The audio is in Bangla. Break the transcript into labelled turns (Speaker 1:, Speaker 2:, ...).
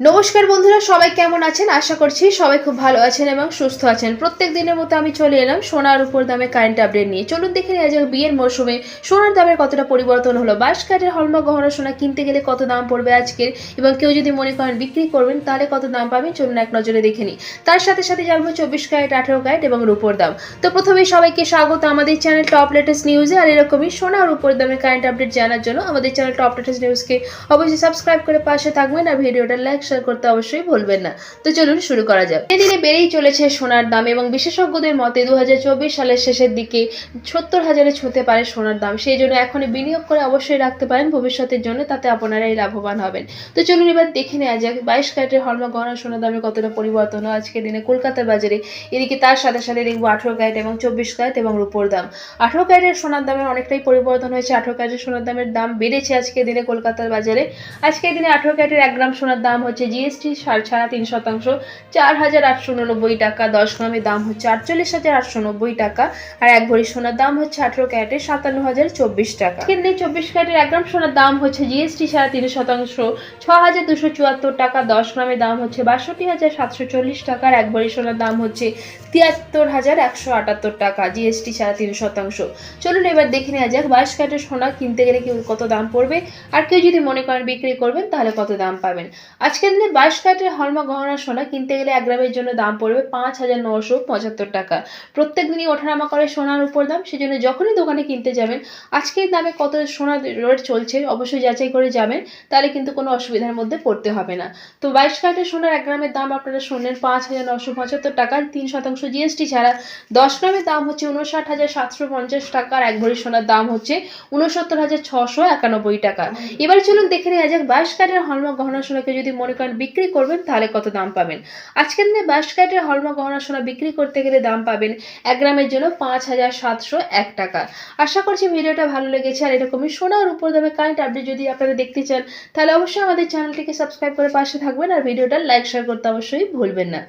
Speaker 1: নমস্কার বন্ধুরা, সবাই কেমন আছেন? আশা করছি সবাই খুব ভালো আছেন এবং সুস্থ আছেন। প্রত্যেক দিনের মতো আমি চলে এলাম সোনার উপর দামে কারেন্ট আপডেট নিয়ে। চলুন দেখে নেওয়া যাক বিয়ের মরশুমে সোনার দামের কতটা পরিবর্তন হলো। বাইশ কাঠের হলমা গহনা সোনা কিনতে গেলে কত দাম পড়বে আজকের? এবং কেউ যদি মনে করেন বিক্রি করবেন, তাহলে কত দাম পাবেন? চলুন এক নজরে দেখে নিই। তার সাথে সাথে জানব চব্বিশ ক্যারেট, আঠেরো ক্যারেট এবং রূপোর দাম। তো প্রথমেই সবাইকে স্বাগত আমাদের চ্যানেল টপ লেটেস্ট নিউজে আর এরকমই সোনার উপর দামে কারেন্ট আপডেট জানার জন্য আমাদের চ্যানেল টপ লেটেস্ট নিউজকে অবশ্যই সাবস্ক্রাইব করে পাশে থাকবেন। আর ভিডিওটা লাইক শেয়ার করতে অবশ্যই ভুলবেন না। তো চলুন শুরু করা যাক। দিনে বেড়েই চলেছে সোনার দাম এবং বিশেষজ্ঞদের মতে দু হাজার চব্বিশ সালের শেষের দিকে সত্তর হাজারে ছুঁতে পারে সোনার দাম। সেই জন্য এখনই বিনিয়োগ করে অবশ্যই রাখতে পারেন। ভবিষ্যতের জন্য তাতে আপনারাই লাভবান হবেন। তো চলুন এবার দেখে নেওয়া যাক, বাইশ ক্যারেটের হলমা গহনা সোনার দামে কতটা পরিবর্তন হয় আজকের দিনে কলকাতার বাজারে। এদিকে তার সাথে সাথে দেখব আঠেরো ক্যারেট এবং চব্বিশ ক্যারেট এবং রূপোর দাম। আঠেরো ক্যারেটের সোনার দামের অনেকটাই পরিবর্তন হয়েছে। আঠেরো ক্যারেটের সোনার দামের দাম বেড়েছে আজকের দিনে কলকাতার বাজারে। আজকের দিনে আঠেরো ক্যারেটের এক গ্রাম সোনার দাম হচ্ছে জিএসটি ছাড়া তিন শতাংশ, চার হাজার আটশো উননব্বই টাকা, দশ গ্রামের দাম হচ্ছে আটচল্লিশ হাজার আটশো নব্বই টাকা, আর এক ভরি সোনার দাম হচ্ছে আঠেরো ক্যারেটের সাতান্ন হাজার চব্বিশ টাকা। কিন্তু চব্বিশ ক্যারেটের এক গ্রাম সোনার দাম হচ্ছে জিএসটি ছাড়া তিন শতাংশ, ছ হাজার দুশো চুয়াত্তর টাকা, দশ গ্রামের দাম হচ্ছে বাষট্টি হাজার সাতশো চল্লিশ টাকা, আর এক ভরি সোনার দাম হচ্ছে তিয়াত্তর হাজার একশো আটাত্তর টাকা জিএসটি ছাড়া তিন শতাংশ। চলুন এবার দেখে নেওয়া যাক বাইশ ক্যারেটের সোনা কিনতে গেলে কি কত দাম পড়বে, আর কেউ যদি মনে করেন বিক্রি করবেন তাহলে কত দাম পাবেন। আজকের দিনে বাইশ ক্যারেটের হলমা গহনা সোনা কিনতে গেলে এক গ্রামের জন্য দাম পড়বে পাঁচ হাজার নশো পঁচাত্তর টাকা। প্রত্যেক দিনই ওঠানামা করে সোনার উপর দাম, সেজন্য যখনই দোকানে কিনতে যাবেন, আজকের দামে কত সোনা রেট চলছে, অবশ্যই যাচাই করে যাবেন, তাহলে কিন্তু কোনো অসুবিধার মধ্যে পড়তে হবে না। তো বাইশ ক্যারেটের সোনার এক গ্রামের দাম আপনারা শোনেন পাঁচ হাজার নশো পঁচাত্তর টাকা, তিন শতাংশ জিএসটি ছাড়া। দশ গ্রামের দাম হচ্ছে উনষাট হাজার সাতশো পঞ্চাশ টাকা, আর এক ভরি সোনার দাম হচ্ছে উনসত্তর হাজার ছশো একানব্বই টাকা। এবার চলুন দেখে নেওয়া যাক, বাইশ ক্যারেটের হলমার্ক গহনা সোনাকে যদি মনে করেন বিক্রি করবেন তাহলে কত দাম পাবেন। আজকের দিনে বাইশ হলমা গহনা সোনা বিক্রি করতে গেলে দাম পাবেন এক গ্রামের জন্য পাঁচ হাজার সাতশো এক টাকা। আশা করছি ভিডিওটা ভালো লেগেছে আর এরকমই সোনার উপর দামে কারেন্ট আপডেট যদি আপনারা দেখতে চান, তাহলে অবশ্যই আমাদের চ্যানেলটিকে সাবস্ক্রাইব করে পাশে থাকবেন আর ভিডিওটা লাইক শেয়ার করতে অবশ্যই ভুলবেন না।